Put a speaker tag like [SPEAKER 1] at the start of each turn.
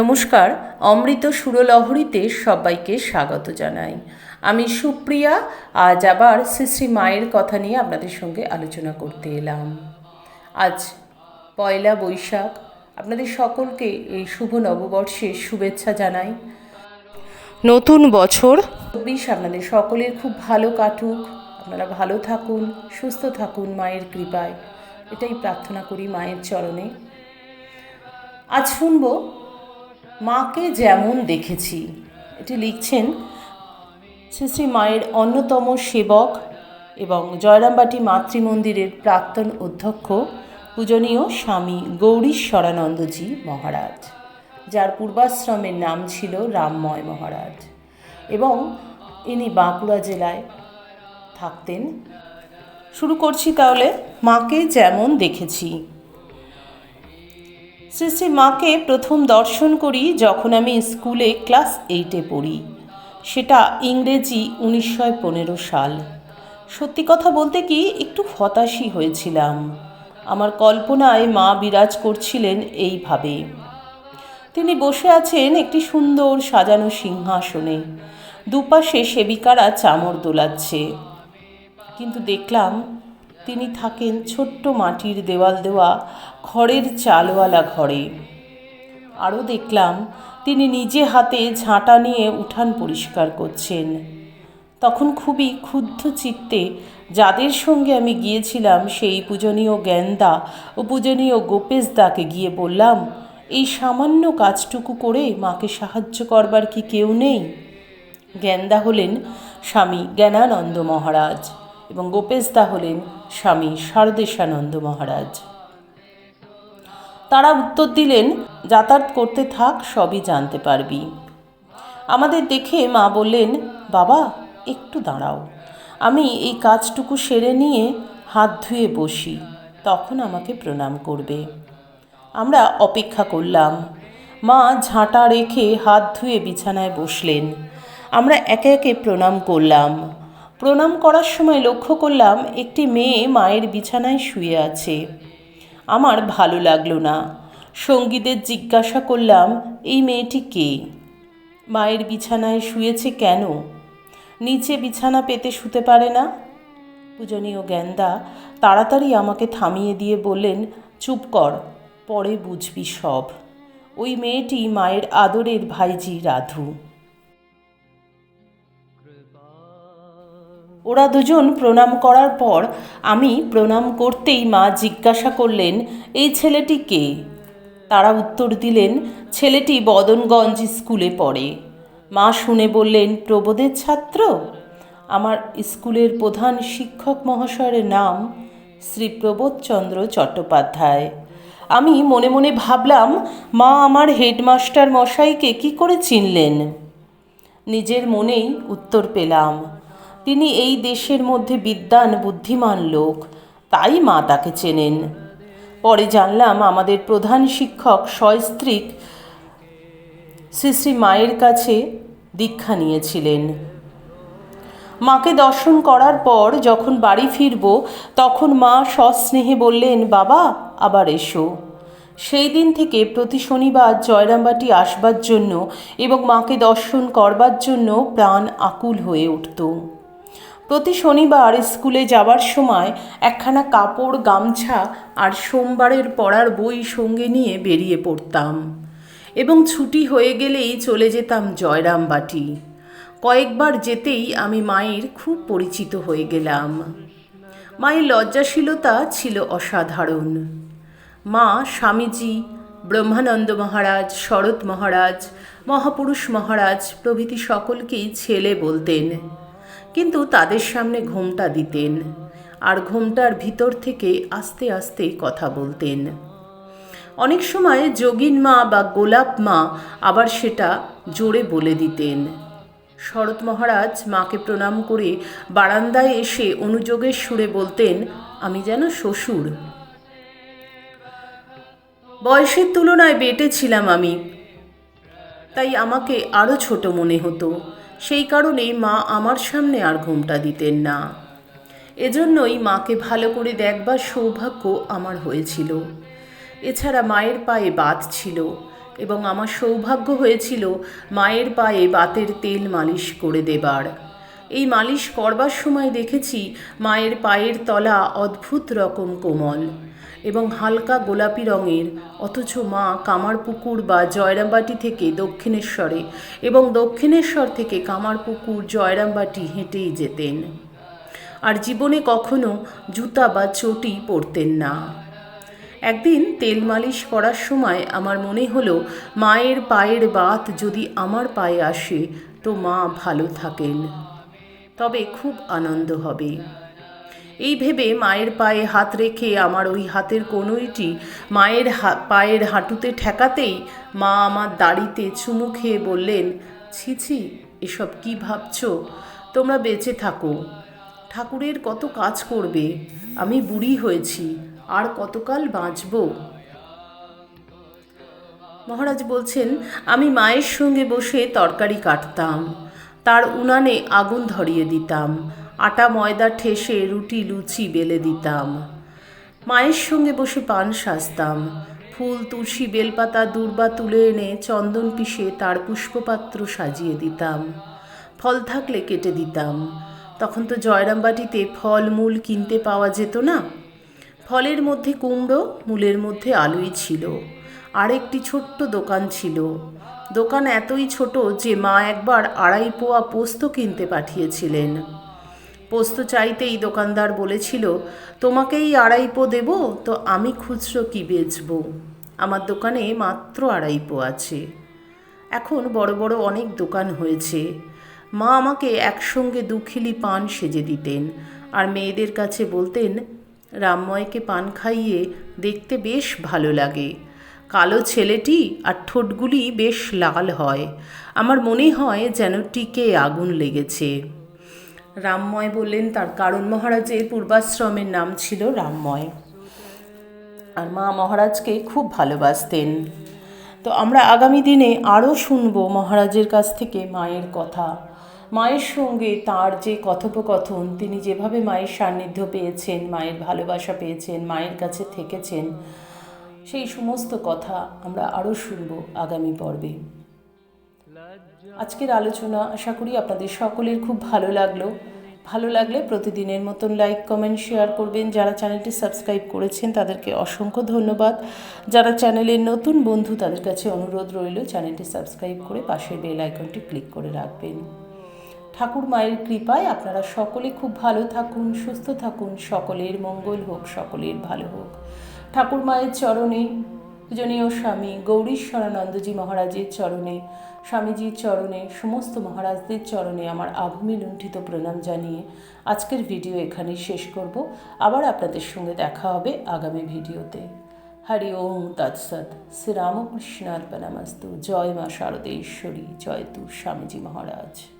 [SPEAKER 1] নমস্কার, অমৃত সুরলহরীতে সবাইকে স্বাগত জানাই। আমি সুপ্রিয়া, আজ আবার শ্রী শ্রী মায়ের কথা নিয়ে আপনাদের সঙ্গে আলোচনা করতে এলাম। আজ পয়লা বৈশাখ, আপনাদের সকলকে এই শুভ নববর্ষের শুভেচ্ছা জানাই। নতুন বছর, চব্বিশ আপনাদের সকলের খুব ভালো কাটুক, আপনারা ভালো থাকুন, সুস্থ থাকুন মায়ের কৃপায়। এটাই প্রার্থনা করি মায়ের চরণে। আজ শুনব মাকে যেমন দেখেছি। এটি লিখছেন শ্রী শ্রী মায়ের অন্যতম সেবক এবং জয়রামবাটি মাতৃমন্দিরের প্রাক্তন অধ্যক্ষ পূজনীয় স্বামী গৌরীশ্বরানন্দজি মহারাজ, যার পূর্বাশ্রমের নাম ছিল রামময় মহারাজ এবং ইনি বাঁকুড়া জেলায় থাকতেন। শুরু করছি তাহলে, মাকে যেমন দেখেছি। শ্রী শ্রী মাকে প্রথম দর্শন করি যখন আমি স্কুলে ক্লাস এইটে পড়ি। সেটা ইংরেজি উনিশশো পনেরো সাল। সত্যি কথা বলতে কি, একটু হতাশই হয়েছিলাম। আমার কল্পনায় মা বিরাজ করছিলেন এইভাবে। তিনি বসে আছেন একটি সুন্দর সাজানো সিংহাসনে। দুপাশে সেবিকারা চামর দোলাচ্ছে। কিন্তু দেখলাম তিনি থাকেন ছোট্ট মাটির দেওয়াল দেওয়া খড়ের চালওয়ালা ঘরে। আরও দেখলাম, তিনি নিজে হাতে ঝাঁটা নিয়ে উঠান পরিষ্কার করছেন। তখন খুবই ক্ষুব্ধ চিত্তে যাদের সঙ্গে আমি গিয়েছিলাম সেই পূজনীয় জ্ঞানদা ও পূজনীয় গোপেশদাকে গিয়ে বললাম, এই সামান্য কাজটুকু করে মাকে সাহায্য করবার কি কেউ নেই? জ্ঞানদা হলেন স্বামী জ্ঞানানন্দ মহারাজ এবং গোপেশদা হলেন স্বামী শারদেশানন্দ মহারাজ। তারা উত্তর দিলেন, যাতায়াত করতে থাক, সবই জানতে পারবি। আমাদের দেখে মা বললেন, বাবা, একটু দাঁড়াও। আমি এই কাজটুকু সেরে নিয়ে হাত ধুয়ে বসি, তখন আমাকে প্রণাম করবে। আমরা অপেক্ষা করলাম। মা ঝাঁটা রেখে হাত ধুয়ে বিছানায় বসলেন। আমরা একে একে প্রণাম করলাম। প্রণাম করার সময় লক্ষ্য করলাম একটি মেয়ে মায়ের বিছানায় শুয়ে আছে। আমার ভালো লাগল না। সঙ্গীদের জিজ্ঞাসা করলাম, এই মেয়েটি কে? মায়ের বিছানায় শুয়েছে কেন? নিচে বিছানা পেতে শুতে পারে না? পূজনীয় জ্ঞানদা তাড়াতাড়ি আমাকে থামিয়ে দিয়ে বললেন, চুপ কর, পরে বুঝবি সব। ওই মেয়েটি মায়ের আদরের ভাইজি রাধু। ওরা দুজন প্রণাম করার পর আমি প্রণাম করতেই মা জিজ্ঞাসা করলেন, এই ছেলেটি কে? তারা উত্তর দিলেন, ছেলেটি বদনগঞ্জ স্কুলে পড়ে। মা শুনে বললেন প্রবোধের ছাত্র? আমার স্কুলের প্রধান শিক্ষক মহাশয়ের নাম শ্রী প্রবোধচন্দ্র চট্টোপাধ্যায়। আমি মনে মনে ভাবলাম, মা আমার হেডমাস্টার মশাইকে কি করে চিনলেন? নিজের মনেই উত্তর পেলাম তিনি এই দেশের মধ্যে বিদ্যান, বুদ্ধিমান লোক। তাই মা তাকে চেনেন। পরে জানলাম আমাদের প্রধান শিক্ষক সস্ত্রীক শ্রী শ্রী মায়ের কাছে দীক্ষা নিয়েছিলেন। মাকে দর্শন করার পর যখন বাড়ি ফিরব, তখন মা সস্নেহে বললেন, বাবা, আবার এসো। সেই দিন থেকে প্রতি শনিবার জয়রামবাটি আসবার জন্য এবং মাকে দর্শন করবার জন্য প্রাণ আকুল হয়ে উঠত। প্রতি শনিবার স্কুলে যাবার সময় একখানা কাপড়, গামছা আর সোমবারের পড়ার বই সঙ্গে নিয়ে বেরিয়ে পড়তাম এবং ছুটি হয়ে গেলেই চলে যেতাম জয়রামবাটি। কয়েকবার যেতেই আমি মায়ের খুব পরিচিত হয়ে গেলাম। মায়ের লজ্জাশীলতা ছিল অসাধারণ। মা, স্বামীজি, ব্রহ্মানন্দ মহারাজ, শরৎ মহারাজ, মহাপুরুষ মহারাজ প্রভৃতি সকলকেই ছেলে বলতেন। কিন্তু তাদের সামনে ঘোমটা দিতেন আর ঘোমটার ভিতর থেকে আস্তে আস্তে কথা বলতেন। অনেক সময় যোগিন মা বা গোলাপ মা আবার সেটা জোরে বলে দিতেন। শরৎ মহারাজ মাকে প্রণাম করে বারান্দায় এসে অনুযোগের সুরে বলতেন, আমি যেন শ্বশুর। বয়সের তুলনায় বেটে ছিলাম আমি। তাই আমাকে আরও ছোট মনে হতো। সেই কারণে মা আমার সামনে আর ঘুমটা দিতেন না। এজন্যই মাকে ভালো করে দেখবার সৌভাগ্য আমার হয়েছিল। এছাড়া মায়ের পায়ে বাত ছিল এবং আমার সৌভাগ্য হয়েছিল মায়ের পায়ে বাতের তেল মালিশ করে দেবার। এই মালিশ করবার সময় দেখেছি মায়ের পায়ের তলা অদ্ভুত রকম কোমল। এবং হালকা গোলাপি রঙের, অথচ মা কামারপুকুর বা জয়রামবাটি থেকে দক্ষিণেশ্বরে এবং দক্ষিণেশ্বর থেকে কামারপুকুর, জয়রামবাটি হেঁটেই যেতেন। আর জীবনে কখনো জুতা বা চটি পরতেন না। একদিন তেল মালিশ করার সময় আমার মনে হলো, মায়ের পায়ের বাত যদি আমার পায়ে আসে, তো মা ভালো থাকেন। তবে খুব আনন্দ হবে। এই ভেবে মায়ের পায়ে হাত রেখে আমার ওই হাতের কনুইটি মায়ের পায়ের হাঁটুতে ঠেকাতেই মা আমার দাড়িতে চুমু খেয়ে বললেন, ছি ছি, এসব কি ভাবছ? তোমরা বেঁচে থাকো। ঠাকুরের কত কাজ করবে। আমি বুড়ি হয়েছি, আর কতকাল বাঁচব? মহারাজ বলছেন, আমি মায়ের সঙ্গে বসে তরকারি কাটতাম। তার উনানে আগুন ধরিয়ে দিতাম। আটা, ময়দা, ঠেসে, রুটি, লুচি বেলে দিতাম। মায়ের সঙ্গে বসে পান সাজতাম। ফুল, তুলসী, বেলপাতা, দূর্বা তুলে এনে চন্দন পিষে তার পুষ্পপাত্র সাজিয়ে দিতাম। ফল থাকলে কেটে দিতাম। তখন তো জয়রামবাটিতে ফল, মূল কিনতে পাওয়া যেত না। ফলের মধ্যে কুমড়ো, মূলের মধ্যে আলুই ছিল। আরেকটি ছোট্ট দোকান ছিল। দোকান এতই ছোট যে মা একবার আড়াই পোয়া পোস্ত কিনতে পাঠিয়েছিলেন। পোস্ত চাইতেই দোকানদার বলেছিল, তোমাকেই আড়াই পো দেব, তো আমি খুচরো কি বেচবো? আমার দোকানে মাত্র আড়াই পো আছে। এখন বড় বড় অনেক দোকান হয়েছে। মা আমাকে একসঙ্গে দুখিলি পান সেজে দিতেন আর মেয়েদের কাছে বলতেন, রামময়কে পান খাইয়ে দেখতে বেশ ভালো লাগে। কালো ছেলেটি আর ঠোঁটগুলি বেশ লাল হয়। আমার মনে হয় যেন টিকে আগুন লেগেছে। রামময় বললেন, তার কারণ মহারাজের পূর্বাশ্রমের নাম ছিল রামময়। আর মা মহারাজকে খুব ভালোবাসতেন। তো আমরা আগামী দিনে আরও শুনব মহারাজের কাছ থেকে মায়ের কথা। মায়ের সঙ্গে তার যে কথোপকথন, তিনি যেভাবে মায়ের সান্নিধ্য পেয়েছেন, মায়ের ভালোবাসা পেয়েছেন, মায়ের কাছে থেকেছেন, সেই সমস্ত কথা আমরা আরও শুনব আগামী পর্বে। আজকের আলোচনা আশা করি আপনাদের সকলের খুব ভালো লাগল। ভালো লাগলে প্রতিদিনের মতন লাইক কমেন্ট শেয়ার করবেন। যারা চ্যানেলটি সাবস্ক্রাইব করেছেন, তাদেরকে অসংখ্য ধন্যবাদ। যারা চ্যানেলের নতুন বন্ধু, তাদের কাছে অনুরোধ রইল চ্যানেলটি সাবস্ক্রাইব করে পাশের বেল আইকনটি ক্লিক করে রাখবেন। ঠাকুর মায়ের কৃপায় আপনারা সকলে খুব ভালো থাকুন, সুস্থ থাকুন। সকলের মঙ্গল হোক, সকলের ভালো হোক। ঠাকুর মায়ের চরণে, পূজনীয় স্বামী গৌরীশ্বরানন্দজি মহারাজের চরণে স্বামীজির চরণে, সমস্ত মহারাজদের চরণে আমার আভূমি লুণ্ঠিত প্রণাম জানিয়ে আজকের ভিডিও এখানেই শেষ করব। আবার আপনাদের সঙ্গে দেখা হবে আগামী ভিডিওতে। হরি ওম তৎসৎ। শ্রীরামকৃষ্ণার্পণামস্তু। জয় মা শারদেশ্বরী। জয় তু স্বামীজি মহারাজ।